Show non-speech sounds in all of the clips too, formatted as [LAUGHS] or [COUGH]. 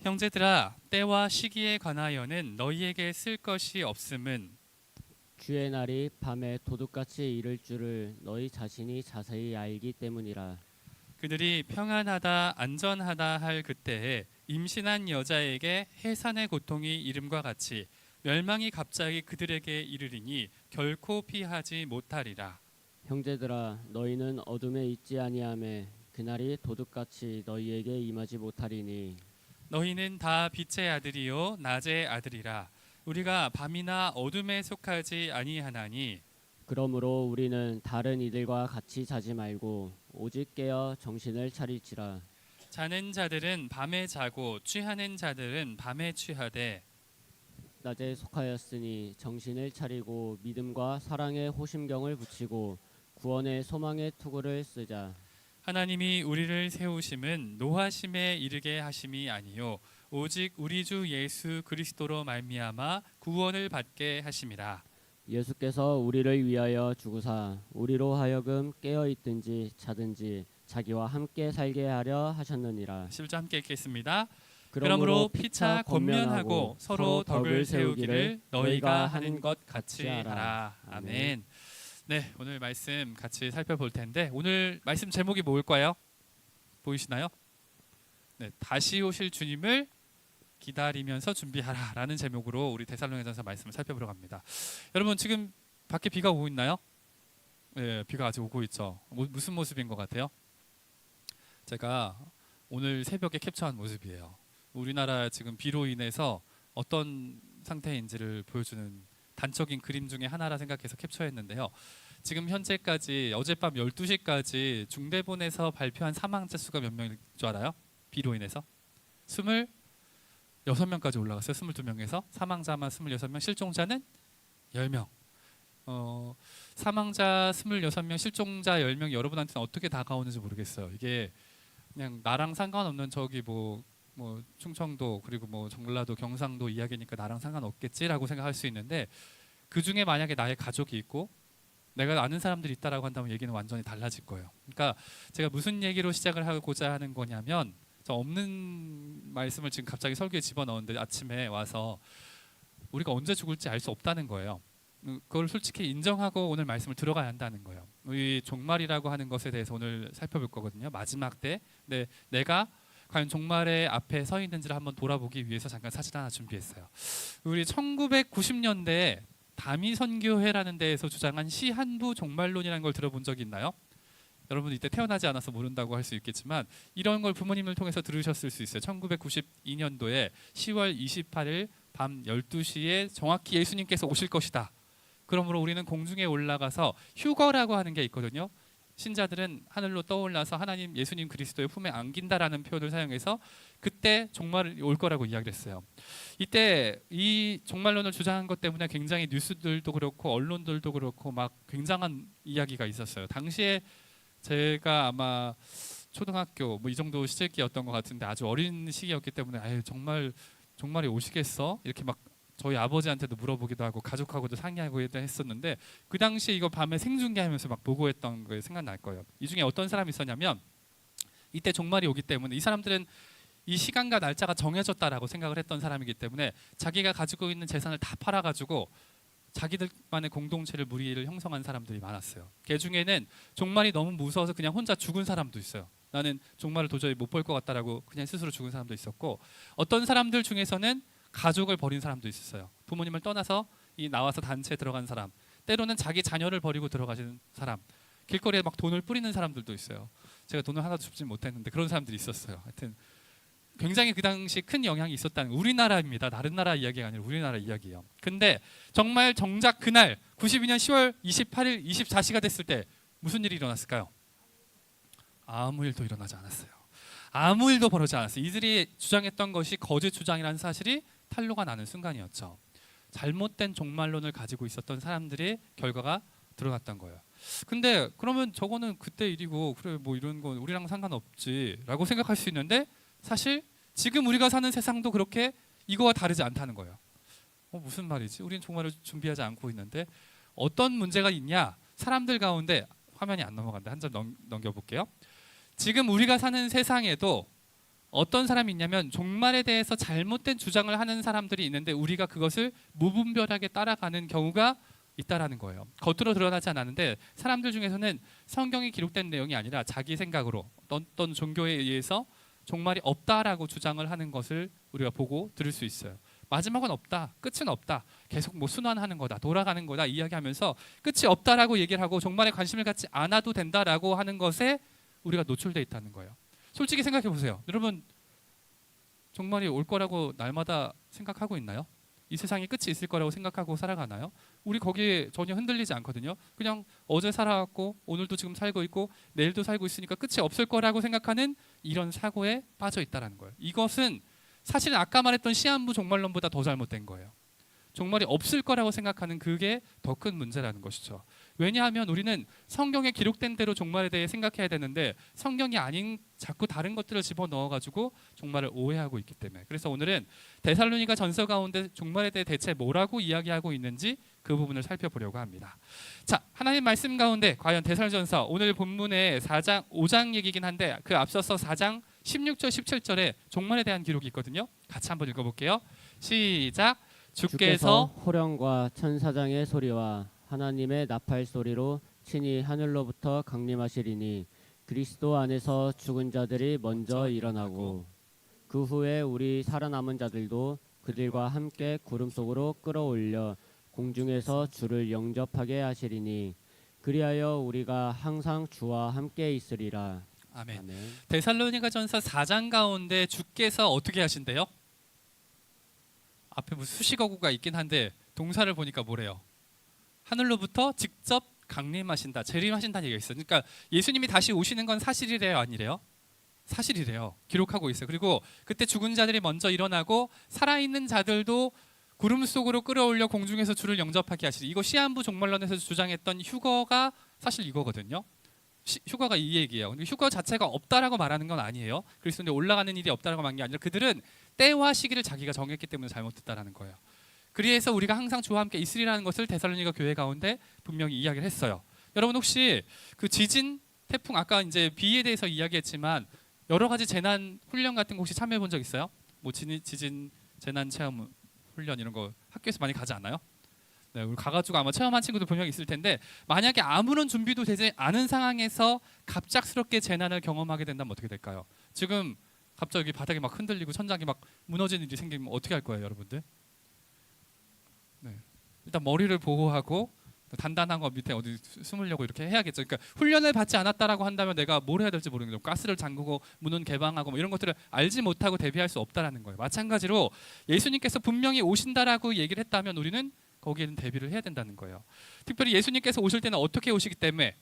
형제들아 때와 시기에 관하여는 너희에게 쓸 것이 없음은 주의 날이 밤에 도둑같이 이를 줄을 너희 자신이 자세히 알기 때문이라. 그들이 평안하다 안전하다 할 그때에 임신한 여자에게 해산의 고통이 이름과 같이 멸망이 갑자기 그들에게 이르리니 결코 피하지 못하리라 형제들아 너희는 어둠에 있지 아니하매 그날이 도둑같이 너희에게 임하지 못하리니 너희는 다 빛의 아들이요 낮의 아들이라. 우리가 밤이나 어둠에 속하지 아니하나니. 그러므로 우리는 다른 이들과 같이 자지 말고 오직 깨어 정신을 차리지라. 자는 자들은 밤에 자고 취하는 자들은 밤에 취하되. 낮에 속하였으니 정신을 차리고 믿음과 사랑의 호심경을 붙이고 구원의 소망의 투구를 쓰자 하나님이 우리를 세우심은 노하심에 이르게 하심이 아니요 오직 우리 주 예수 그리스도로 말미암아 구원을 받게 하심이라 예수께서 우리를 위하여 죽으사 우리로 하여금 깨어 있든지 자든지 자기와 함께 살게 하려 하셨느니라. 10절 함께 읽겠습니다. 그러므로 피차 권면하고 서로 덕을 세우기를 너희가 하는 것 같이 하라. 아멘. 네, 오늘 말씀 같이 살펴볼 텐데 오늘 말씀 제목이 뭘까요? 보이시나요? 네, 다시 오실 주님을 기다리면서 준비하라라는 제목으로 우리 데살로니가전서 말씀을 살펴보러 갑니다. 여러분 지금 밖에 비가 오고 있나요? 네, 비가 아직 오고 있죠. 뭐, 무슨 모습인 것 같아요? 제가 오늘 새벽에 캡처한 모습이에요. 우리나라 지금 비로 인해서 어떤 상태인지를 보여주는 단적인 그림 중에 하나라 생각해서 capture했는데요. 지금 현재까지 어젯밤 12시까지 중대본에서 발표한 사망자 수가 몇 명일 줄 알아요? 비로 인해서 26명까지 올라갔어요. 22명에서 사망자만 26명, 실종자는 10명. 어, 사망자 26명, 실종자 10명 여러분한테는 어떻게 다가오는지 모르겠어요. 이게 그냥 나랑 상관없는 저기 뭐, 뭐 충청도 그리고 뭐 전라도 경상도 이야기니까 나랑 상관없겠지라고 생각할 수 있는데 그 중에 만약에 나의 가족이 있고 내가 아는 사람들이 있다라고 한다면 얘기는 완전히 달라질 거예요. 그러니까 제가 무슨 얘기로 시작을 하고자 하는 거냐면 저 없는 말씀을 지금 갑자기 설교에 집어넣었는데 아침에 와서 우리가 언제 죽을지 알 수 없다는 거예요. 음, 그걸 솔직히 인정하고 오늘 말씀을 들어가야 한다는 거예요. 이 종말이라고 하는 것에 대해서 오늘 살펴볼 거거든요. 마지막 때. 네, 내가 과연 종말의 앞에 서 있는지를 한번 돌아보기 위해서 잠깐 사진 하나 준비했어요. 우리 1990년대 다미 선교회라는 데에서 주장한 시한부 종말론이라는 걸 들어본 적이 있나요? 여러분 이때 태어나지 않아서 모른다고 할 수 있겠지만 이런 걸 부모님을 통해서 들으셨을 수 있어요. 1992년도에 10월 28일 밤 12시에 정확히 예수님께서 오실 것이다. 그러므로 우리는 공중에 올라가서 휴거라고 하는 게 있거든요. 신자들은 하늘로 떠올라서 하나님 예수님 그리스도의 품에 안긴다라는 표현을 사용해서 그때 종말이 올 거라고 이야기를 했어요. 이때 이 종말론을 주장한 것 때문에 굉장히 뉴스들도 그렇고 언론들도 그렇고 막 굉장한 이야기가 있었어요. 당시에 제가 아마 초등학교 뭐 이 정도 시절기였던 것 같은데 아주 어린 시기였기 때문에 아유 정말 종말이 오시겠어 이렇게 막 저희 아버지한테도 물어보기도 하고 가족하고도 상의하고 했었는데 그 당시에 이거 밤에 생중계하면서 막 보고했던 거 생각날 거예요. 이 중에 어떤 사람이 있었냐면 이때 종말이 오기 때문에 이 사람들은 이 시간과 날짜가 정해졌다라고 생각을 했던 사람이기 때문에 자기가 가지고 있는 재산을 다 팔아가지고 자기들만의 공동체를 무리를 형성한 사람들이 많았어요. 그 중에는 종말이 너무 무서워서 그냥 혼자 죽은 사람도 있어요. 나는 종말을 도저히 못 볼 것 같다라고 그냥 스스로 죽은 사람도 있었고 어떤 사람들 중에서는 가족을 버린 사람도 있었어요. 부모님을 떠나서 이 나와서 단체에 들어간 사람, 때로는 자기 자녀를 버리고 들어가시는 사람, 길거리에 막 돈을 뿌리는 사람들도 있어요. 제가 돈을 하나도 줍지 못했는데 그런 사람들이 있었어요. 하여튼 굉장히 그 당시 큰 영향이 있었다는 우리나라입니다. 다른 나라 이야기가 아니라 우리나라 이야기예요. 근데 정말 정작 그날 92년 10월 28일 24시가 됐을 때 무슨 일이 일어났을까요? 아무 일도 일어나지 않았어요. 아무 일도 벌어지지 않았어요. 이들이 주장했던 것이 거짓 주장이라는 사실이 탄로가 나는 순간이었죠. 잘못된 종말론을 가지고 있었던 사람들의 결과가 드러났던 거예요. 근데 그러면 저거는 그때 일이고 그래 뭐 이런 건 우리랑 상관없지라고 생각할 수 있는데 사실 지금 우리가 사는 세상도 그렇게 이거와 다르지 않다는 거예요. 어, 무슨 말이지? 우리는 종말을 준비하지 않고 있는데 어떤 문제가 있냐? 사람들 가운데 화면이 안 넘어간다. 한 점 넘겨볼게요. 지금 우리가 사는 세상에도 어떤 사람이 있냐면 종말에 대해서 잘못된 주장을 하는 사람들이 있는데 우리가 그것을 무분별하게 따라가는 경우가 있다라는 거예요. 겉으로 드러나지 않았는데 사람들 중에서는 성경에 기록된 내용이 아니라 자기 생각으로 어떤 종교에 의해서 종말이 없다라고 주장을 하는 것을 우리가 보고 들을 수 있어요. 마지막은 없다, 끝은 없다, 계속 뭐 순환하는 거다, 돌아가는 거다 이야기하면서 끝이 없다라고 얘기를 하고 종말에 관심을 갖지 않아도 된다라고 하는 것에 우리가 노출돼 있다는 거예요. 솔직히 생각해 보세요. 여러분 종말이 올 거라고 날마다 생각하고 있나요? 이 세상에 끝이 있을 거라고 생각하고 살아가나요? 우리 거기에 전혀 흔들리지 않거든요. 그냥 어제 살아왔고 오늘도 지금 살고 있고 내일도 살고 있으니까 끝이 없을 거라고 생각하는 이런 사고에 빠져 있다라는 거예요. 이것은 사실은 아까 말했던 시한부 종말론보다 더 잘못된 거예요. 종말이 없을 거라고 생각하는 그게 더 큰 문제라는 것이죠. 왜냐하면 우리는 성경에 기록된 대로 종말에 대해 생각해야 되는데 성경이 아닌 자꾸 다른 것들을 집어 넣어 가지고 종말을 오해하고 있기 때문에 그래서 오늘은 데살로니가 전서 가운데 종말에 대해 대체 뭐라고 이야기하고 있는지 그 부분을 살펴보려고 합니다. 자, 하나님 말씀 가운데 과연 데살전서 오늘 본문의 4장 5장 얘기긴 한데 그 앞서서 4장 16절 17절에 종말에 대한 기록이 있거든요. 같이 한번 읽어 볼게요. 시작. 주께서 호령과 천사장의 소리와 하나님의 나팔 소리로 친히 하늘로부터 강림하시리니 그리스도 안에서 죽은 자들이 먼저 일어나고 그 후에 우리 살아남은 자들도 그들과 함께 구름 속으로 끌어올려 공중에서 주를 영접하게 하시리니 그리하여 우리가 항상 주와 함께 있으리라. 아멘. 아멘. 데살로니가 전서 4장 가운데 주께서 어떻게 하신대요? 앞에 무슨 수식어구가 있긴 한데 동사를 보니까 뭐래요? 하늘로부터 직접 강림하신다, 재림하신다는 얘기가 있어요. 그러니까 예수님이 다시 오시는 건 사실이래요, 아니래요? 사실이래요. 기록하고 있어요. 그리고 그때 죽은 자들이 먼저 일어나고 살아있는 자들도 구름 속으로 끌어올려 공중에서 주를 영접하게 하시리. 이거 시한부 종말론에서 주장했던 휴거가 사실 이거거든요. 시- 휴거가 이 얘기예요. 근데 휴거 자체가 없다라고 말하는 건 아니에요. 그리스도인데 올라가는 일이 없다라고 말한 게 아니라 그들은 때와 시기를 자기가 정했기 때문에 잘못했다라는 거예요. 그래서 우리가 항상 주와 함께 있으리라는 것을 데살로니가 교회 가운데 분명히 이야기를 했어요. 여러분 혹시 그 지진, 태풍 아까 이제 비에 대해서 이야기했지만 여러 가지 재난 훈련 같은 거 혹시 참여해 본 적 있어요? 뭐 지진, 지진 재난 체험 훈련 이런 거 학교에서 많이 가지 않아요? 네, 우리 가가지고 아마 체험한 친구들 분명히 있을 텐데 만약에 아무런 준비도 되지 않은 상황에서 갑작스럽게 재난을 경험하게 된다면 어떻게 될까요? 지금 갑자기 바닥이 막 흔들리고 천장이 막 무너지는 일이 생기면 어떻게 할 거예요, 여러분들? 네, 일단 머리를 보호하고 단단한 거 밑에 어디 수- 숨으려고 이렇게 해야겠죠. 그러니까 훈련을 받지 않았다라고 한다면 내가 뭘 해야 될지 모르는 거죠. 가스를 잠그고 문은 개방하고 뭐 이런 것들을 알지 못하고 대비할 수 없다라는 거예요. 마찬가지로 예수님께서 분명히 오신다라고 얘기를 했다면 우리는 거기에는 대비를 해야 된다는 거예요. 특별히 예수님께서 오실 때는 어떻게 오시기 때문에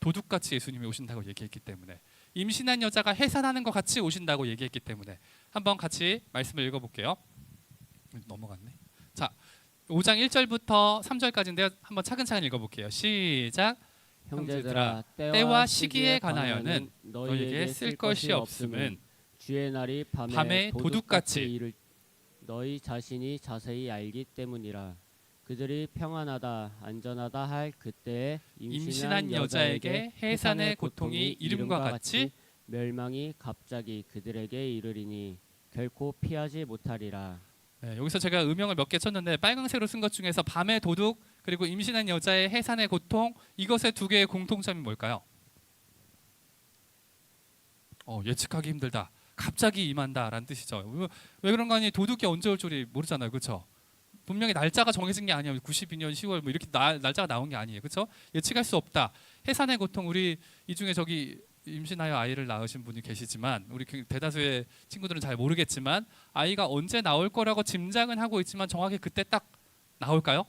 도둑같이 예수님이 오신다고 얘기했기 때문에 임신한 여자가 해산하는 것 같이 오신다고 얘기했기 때문에 한번 같이 말씀을 읽어볼게요. 넘어갔네. 자, 5장 1절부터 3절까지인데요. 한번 차근차근 읽어볼게요. 시작. 형제들아 때와 시기에 관하여는 너희에게 쓸 것이 없음은 주의 날이 밤에, 밤에 도둑같이 이를 너희 자신이 자세히 알기 때문이라 그들이 평안하다 안전하다 할 그때에 임신한 여자에게 해산의 고통이 이름과 같이 멸망이 갑자기 그들에게 이르리니 결코 피하지 못하리라 네, 여기서 제가 음영을 몇 개 쳤는데 빨강색으로 쓴 것 중에서 밤의 도둑 그리고 임신한 여자의 해산의 고통 이것의 두 개의 공통점이 뭘까요? 어, 예측하기 힘들다. 갑자기 임한다라는 뜻이죠. 왜, 왜 그런 거 아니 도둑이 언제 올 줄이 모르잖아요. 그렇죠? 분명히 날짜가 정해진 게 아니에요. 92년 10월 뭐 이렇게 나, 날짜가 나온 게 아니에요. 그렇죠? 예측할 수 없다. 해산의 고통 우리 이 중에 저기 임신하여 아이를 낳으신 분이 계시지만 우리 그 대다수의 친구들은 잘 모르겠지만 아이가 언제 나올 거라고 짐작은 하고 있지만 정확히 그때 딱 나올까요?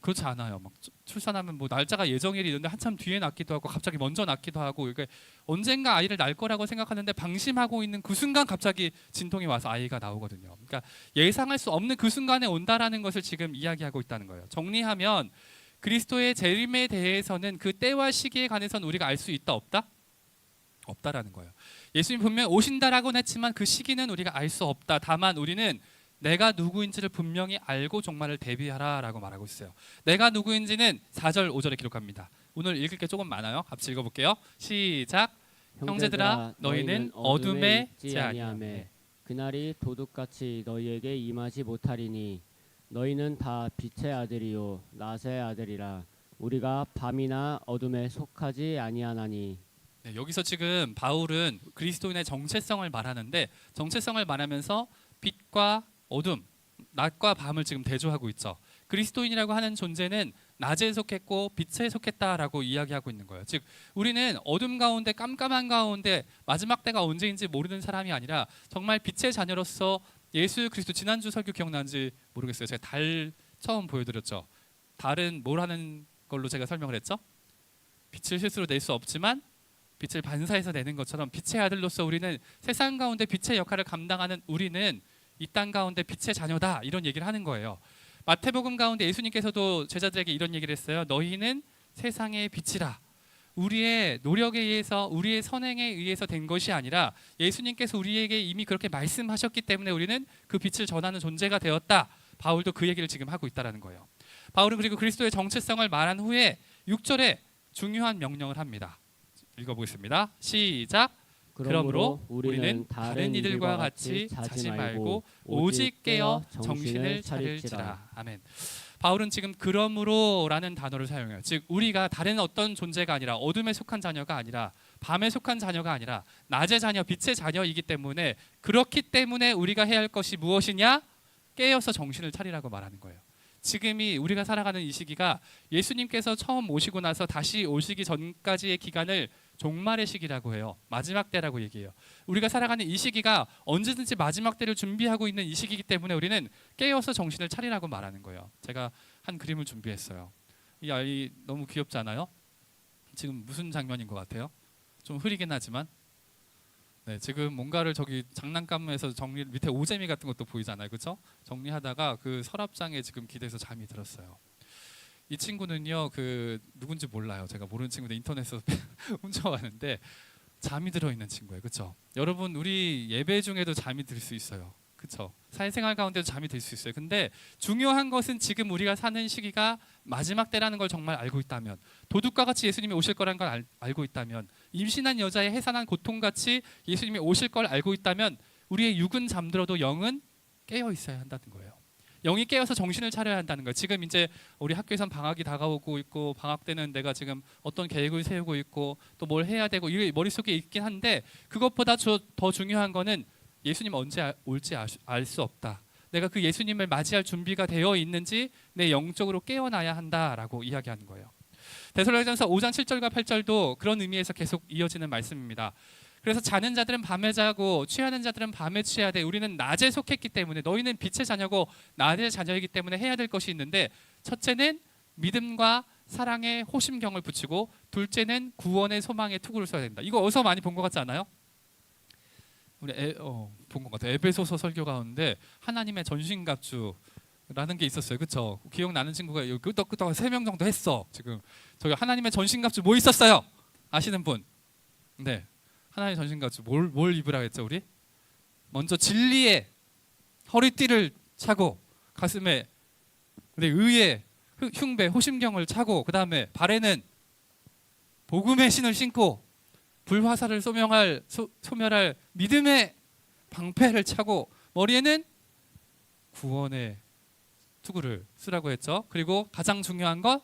그렇지 않아요. 막 출- 출산하면 뭐 날짜가 예정일이 있는데 한참 뒤에 낳기도 하고 갑자기 먼저 낳기도 하고 이게 언젠가 아이를 낳을 거라고 생각하는데 방심하고 있는 그 순간 갑자기 진통이 와서 아이가 나오거든요. 그러니까 예상할 수 없는 그 순간에 온다라는 것을 지금 이야기하고 있다는 거예요. 정리하면 그리스도의 재림에 대해서는 그 때와 시기에 관해서는 우리가 알 수 있다 없다? 없다라는 거예요. 예수님 분명 히 오신다라고는 했지만 그 시기는 우리가 알 수 없다. 다만 우리는 내가 누구인지를 분명히 알고 종말을 대비하라라고 말하고 있어요. 내가 누구인지는 4절 5절에 기록합니다. 오늘 읽을 게 조금 많아요. 같이 읽어 볼게요. 시작. 형제들아 너희는 어둠에 있지 아니하매 그날이 도둑같이 너희에게 임하지 못하리니 너희는 다 빛의 아들이요 낮의 아들이라 우리가 밤이나 어둠에 속하지 아니하나니 네, 여기서 지금 바울은 그리스도인의 정체성을 말하는데 정체성을 말하면서 빛과 어둠, 낮과 밤을 지금 대조하고 있죠. 그리스도인이라고 하는 존재는 낮에 속했고 빛에 속했다라고 이야기하고 있는 거예요. 즉 우리는 어둠 가운데 깜깜한 가운데 마지막 때가 언제인지 모르는 사람이 아니라 정말 빛의 자녀로서 예수 그리스도 지난주 설교 기억나는지 모르겠어요. 제가 달 처음 보여드렸죠. 달은 뭘 하는 걸로 제가 설명을 했죠? 빛을 스스로 낼 수 없지만 빛을 반사해서 내는 것처럼 빛의 아들로서 우리는 세상 가운데 빛의 역할을 감당하는 우리는 이 땅 가운데 빛의 자녀다 이런 얘기를 하는 거예요. 마태복음 가운데 예수님께서도 제자들에게 이런 얘기를 했어요. 너희는 세상의 빛이라. 우리의 노력에 의해서 우리의 선행에 의해서 된 것이 아니라 예수님께서 우리에게 이미 그렇게 말씀하셨기 때문에 우리는 그 빛을 전하는 존재가 되었다. 바울도 그 얘기를 지금 하고 있다라는 거예요. 바울은 그리고 그리스도의 정체성을 말한 후에 6절에 중요한 명령을 합니다. 읽어보겠습니다. 시작. 그러므로 우리는 다른 이들과 같이 자지 말고 오직 깨어 정신을 차릴지라. 아멘. 바울은 지금 그러므로라는 단어를 사용해요. 즉 우리가 다른 어떤 존재가 아니라 어둠에 속한 자녀가 아니라 밤에 속한 자녀가 아니라 낮의 자녀, 빛의 자녀이기 때문에 그렇기 때문에 우리가 해야 할 것이 무엇이냐? 깨어서 정신을 차리라고 말하는 거예요. 지금이 우리가 살아가는 이 시기가 예수님께서 처음 오시고 나서 다시 오시기 전까지의 기간을 종말의 시기라고 해요. 마지막 때라고 얘기해요. 우리가 살아가는 이 시기가 언제든지 마지막 때를 준비하고 있는 이 시기이기 때문에 우리는 깨어서 정신을 차리라고 말하는 거예요. 제가 한 그림을 준비했어요. 이 아이 너무 귀엽지 않아요? 지금 무슨 장면인 것 같아요? 좀 흐리긴 하지만 네, 지금 뭔가를 저기 장난감에서 정리 밑에 오재미 같은 것도 보이잖아요. 그렇죠? 정리하다가 그 서랍장에 지금 기대서 잠이 들었어요. 이 친구는요. 그 누군지 몰라요. 제가 모르는 친구인데 인터넷에서 [LAUGHS] 훔쳐왔는데 잠이 들어 있는 친구예요. 그렇죠? 여러분 우리 예배 중에도 잠이 들 수 있어요. 그렇죠? 사회생활 가운데도 잠이 들 수 있어요. 근데 중요한 것은 지금 우리가 사는 시기가 마지막 때라는 걸 정말 알고 있다면 도둑과 같이 예수님이 오실 거라는 걸 알, 알고 있다면 임신한 여자의 해산한 고통같이 예수님이 오실 걸 알고 있다면 우리의 육은 잠들어도 영은 깨어 있어야 한다는 거예요. 영이 깨어서 정신을 차려야 한다는 거예요. 지금 이제 우리 학교에선 방학이 다가오고 있고 방학 때는 내가 지금 어떤 계획을 세우고 있고 또 뭘 해야 되고 이게 머릿속에 있긴 한데 그것보다 저- 더 중요한 거는 예수님 언제 아- 올지 알 수 없다. 내가 그 예수님을 맞이할 준비가 되어 있는지 내 영적으로 깨어나야 한다라고 이야기하는 거예요. 데살로니가전서 5장 7절과 8절도 그런 의미에서 계속 이어지는 말씀입니다. 그래서 자는 자들은 밤에 자고 취하는 자들은 밤에 취해야 돼. 우리는 낮에 속했기 때문에 너희는 빛의 자녀고 낮의 자녀이기 때문에 해야 될 것이 있는데 첫째는 믿음과 사랑의 호심경을 붙이고 둘째는 구원의 소망의 투구를 써야 된다. 이거 어디서 많이 본 것 같지 않아요? 우리 에, 어, 본것 같아요. 에베소서 설교 가운데 하나님의 전신갑주 라는 게 있었어요. 그렇죠? 기억나는 친구가 끄덕끄덕 세명 정도 했어. 지금 저기 하나님의 전신갑주 뭐 있었어요? 아시는 분? 네. 하나님의 전신갑주 뭘, 뭘 입으라 했죠 우리? 먼저 진리의 허리띠를 차고 가슴에 네, 의의 흑- 흉배 호심경을 차고 그 다음에 발에는 복음의 신을 신고 불화살을 소명할 소, 소멸할 믿음의 방패를 차고 머리에는 구원의 투구를 쓰라고 했죠. 그리고 가장 중요한 것,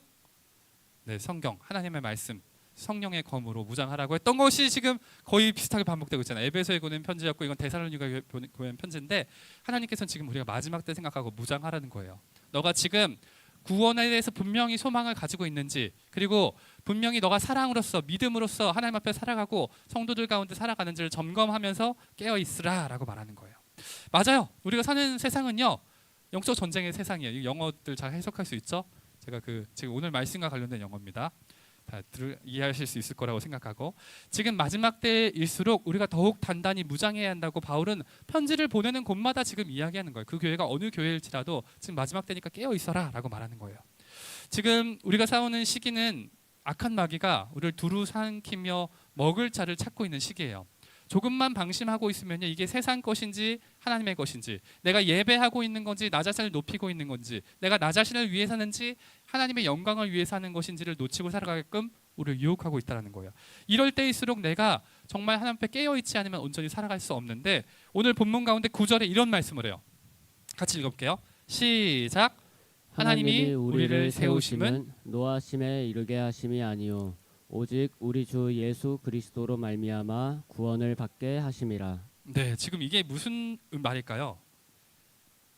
네 성경 하나님의 말씀 성령의 검으로 무장하라고 했던 것이 지금 거의 비슷하게 반복되고 있잖아요. 에베소에 보낸 편지였고 이건 데살로니가에 보낸- 편지인데 하나님께서는 지금 우리가 마지막 때 생각하고 무장하라는 거예요. 너가 지금 구원에 대해서 분명히 소망을 가지고 있는지 그리고 분명히 너가 사랑으로서 믿음으로서 하나님 앞에 살아가고 성도들 가운데 살아가는지를 점검하면서 깨어 있으라라고 말하는 거예요. 맞아요. 우리가 사는 세상은요 영적 전쟁의 세상이에요. 이 영어들 잘 해석할 수 있죠? 제가 그 지금 오늘 말씀과 관련된 영어입니다. 다 들, 이해하실 수 있을 거라고 생각하고 지금 마지막 때일수록 우리가 더욱 단단히 무장해야 한다고 바울은 편지를 보내는 곳마다 지금 이야기하는 거예요. 그 교회가 어느 교회일지라도 지금 마지막 때니까 깨어 있어라라고 말하는 거예요. 지금 우리가 싸우는 시기는 악한 마귀가 우리를 두루 삼키며 먹을 자를 찾고 있는 시기예요. 조금만 방심하고 있으면요 이게 세상 것인지 하나님의 것인지 내가 예배하고 있는 건지 나 자신을 높이고 있는 건지 내가 나 자신을 위해 사는지 하나님의 영광을 위해 사는 것인지를 놓치고 살아가게끔 우리를 유혹하고 있다는 거예요. 이럴 때일수록 내가 정말 하나님 앞에 깨어 있지 않으면 온전히 살아갈 수 없는데 오늘 본문 가운데 9절에 이런 말씀을 해요. 같이 읽어 볼게요. 시작. 하나님이 우리를 세우심은 노하심에 이르게 하심이 아니요 오직 우리 주 예수 그리스도로 말미암아 구원을 받게 하심이라. 네, 지금 이게 무슨 말일까요?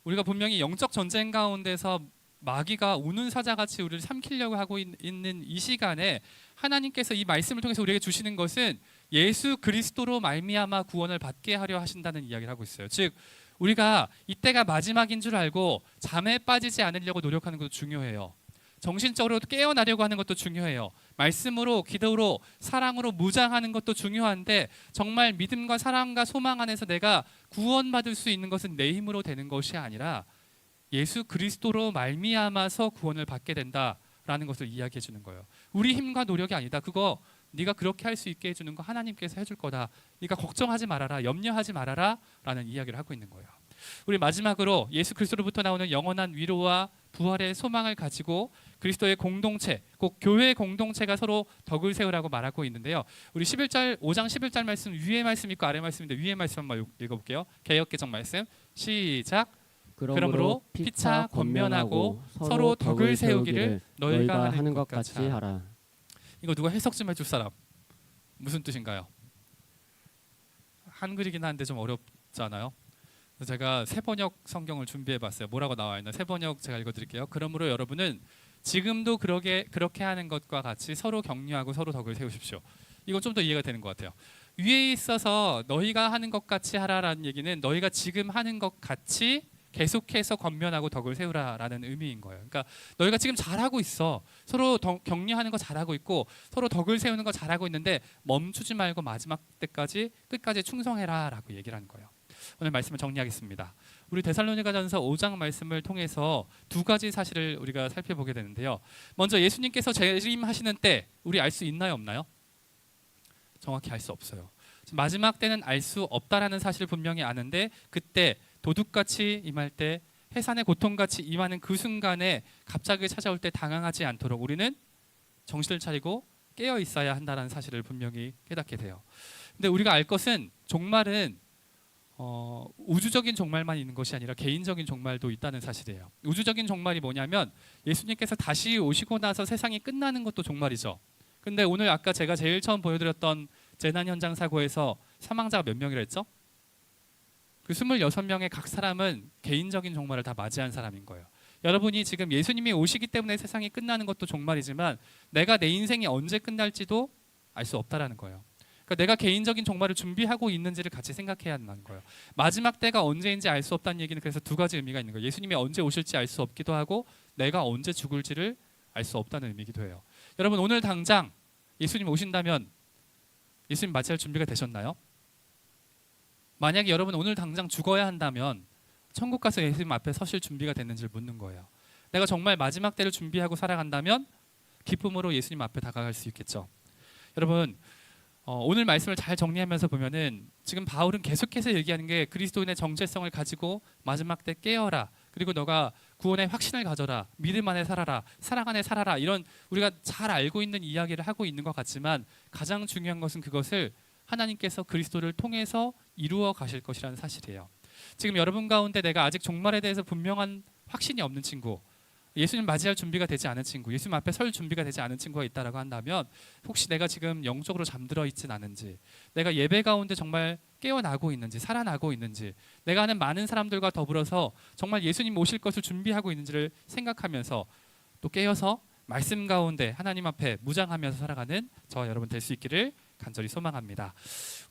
우리가 분명히 영적 전쟁 가운데서 마귀가 우는 사자같이 우리를 삼키려고 하고 있, 있는 이 시간에 하나님께서 이 말씀을 통해서 우리에게 주시는 것은 예수 그리스도로 말미암아 구원을 받게 하려 하신다는 이야기를 하고 있어요. 즉 우리가 이때가 마지막인 줄 알고 잠에 빠지지 않으려고 노력하는 것도 중요해요. 정신적으로 깨어나려고 하는 것도 중요해요. 말씀으로, 기도로, 사랑으로 무장하는 것도 중요한데 정말 믿음과 사랑과 소망 안에서 내가 구원받을 수 있는 것은 내 힘으로 되는 것이 아니라 예수 그리스도로 말미암아서 구원을 받게 된다라는 것을 이야기해 주는 거예요. 우리 힘과 노력이 아니다. 그거 네가 그렇게 할 수 있게 해주는 거 하나님께서 해줄 거다. 네가 걱정하지 말아라, 염려하지 말아라라는 이야기를 하고 있는 거예요. 우리 마지막으로 예수 그리스도로부터 나오는 영원한 위로와 부활의 소망을 가지고 그리스도의 공동체, 꼭 교회 공동체가 서로 덕을 세우라고 말하고 있는데요. 우리 11절 5장 11절 말씀 위에 말씀 있고 아래 말씀인데 위에 말씀 한번 읽어 볼게요. 개혁개정 말씀 시작. 그러므로 피차 권면하고 서로 덕을 세우기를 너희가 하는 것 같이 하라. 이거 누가 해석 좀 해줄 사람? 무슨 뜻인가요? 한글이긴 한데 좀 어렵잖아요. 제가 세번역 성경을 준비해봤어요. 뭐라고 나와 있나? 세번역 제가 읽어드릴게요. 그러므로 여러분은 지금도 그렇게 그렇게 하는 것과 같이 서로 격려하고 서로 덕을 세우십시오. 이건 좀 더 이해가 되는 것 같아요. 위에 있어서 너희가 하는 것 같이 하라라는 얘기는 너희가 지금 하는 것 같이 계속해서 권면하고 덕을 세우라라는 의미인 거예요. 그러니까 너희가 지금 잘하고 있어. 서로 덕, 격려하는 거 잘하고 있고 서로 덕을 세우는 거 잘하고 있는데 멈추지 말고 마지막 때까지 끝까지 충성해라라고 얘기를 하는 거예요. 오늘 말씀을 정리하겠습니다. 우리 데살로니가전서 5장 말씀을 통해서 두 가지 사실을 우리가 살펴보게 되는데요. 먼저 예수님께서 재림하시는 때 우리 알 수 있나요, 없나요? 정확히 알 수 없어요. 마지막 때는 알 수 없다라는 사실을 분명히 아는데 그때 도둑같이 임할 때 해산의 고통같이 임하는 그 순간에 갑자기 찾아올 때 당황하지 않도록 우리는 정신을 차리고 깨어 있어야 한다는 사실을 분명히 깨닫게 돼요. 근데 우리가 알 것은 종말은 어, 우주적인 종말만 있는 것이 아니라 개인적인 종말도 있다는 사실이에요. 우주적인 종말이 뭐냐면 예수님께서 다시 오시고 나서 세상이 끝나는 것도 종말이죠. 근데 오늘 아까 제가 제일 처음 보여드렸던 재난 현장 사고에서 사망자가 몇 명이라 했죠? 그 26명의 각 사람은 개인적인 종말을 다 맞이한 사람인 거예요. 여러분이 지금 예수님이 오시기 때문에 세상이 끝나는 것도 종말이지만 내가 내 인생이 언제 끝날지도 알 수 없다라는 거예요. 그러니까 내가 개인적인 종말을 준비하고 있는지를 같이 생각해야 한다는 거예요. 마지막 때가 언제인지 알 수 없다는 얘기는 그래서 두 가지 의미가 있는 거예요. 예수님이 언제 오실지 알 수 없기도 하고 내가 언제 죽을지를 알 수 없다는 의미기도 해요. 여러분 오늘 당장 예수님 오신다면 예수님 맞이할 준비가 되셨나요? 만약에 여러분 오늘 당장 죽어야 한다면 천국 가서 예수님 앞에 서실 준비가 됐는지를 묻는 거예요. 내가 정말 마지막 때를 준비하고 살아간다면 기쁨으로 예수님 앞에 다가갈 수 있겠죠. 여러분 어, 오늘 말씀을 잘 정리하면서 보면은 지금 바울은 계속해서 얘기하는 게 그리스도인의 정체성을 가지고 마지막 때 깨어라. 그리고 너가 구원의 확신을 가져라. 믿음 안에 살아라. 사랑 안에 살아라. 이런 우리가 잘 알고 있는 이야기를 하고 있는 것 같지만 가장 중요한 것은 그것을 하나님께서 그리스도를 통해서 이루어 가실 것이라는 사실이에요. 지금 여러분 가운데 내가 아직 종말에 대해서 분명한 확신이 없는 친구, 예수님 맞이할 준비가 되지 않은 친구, 예수님 앞에 설 준비가 되지 않은 친구가 있다라고 한다면 혹시 내가 지금 영적으로 잠들어 있진 않은지, 내가 예배 가운데 정말 깨어나고 있는지, 살아나고 있는지, 내가 아는 많은 사람들과 더불어서 정말 예수님 오실 것을 준비하고 있는지를 생각하면서 또 깨어서 말씀 가운데 하나님 앞에 무장하면서 살아가는 저 여러분 될 수 있기를 간절히 소망합니다.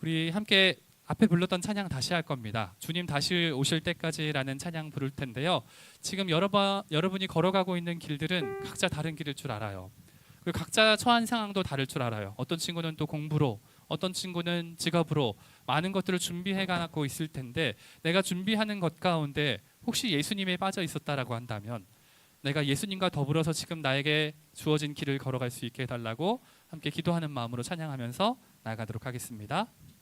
우리 함께 앞에 불렀던 찬양 다시 할 겁니다. 주님 다시 오실 때까지라는 찬양 부를 텐데요. 지금 여러분 여러분이 걸어가고 있는 길들은 각자 다른 길일 줄 알아요. 그리고 각자 처한 상황도 다를 줄 알아요. 어떤 친구는 또 공부로, 어떤 친구는 직업으로 많은 것들을 준비해 가고 있을 텐데 내가 준비하는 것 가운데 혹시 예수님에 빠져 있었다라고 한다면 내가 예수님과 더불어서 지금 나에게 주어진 길을 걸어갈 수 있게 해달라고 함께 기도하는 마음으로 찬양하면서 나아가도록 하겠습니다.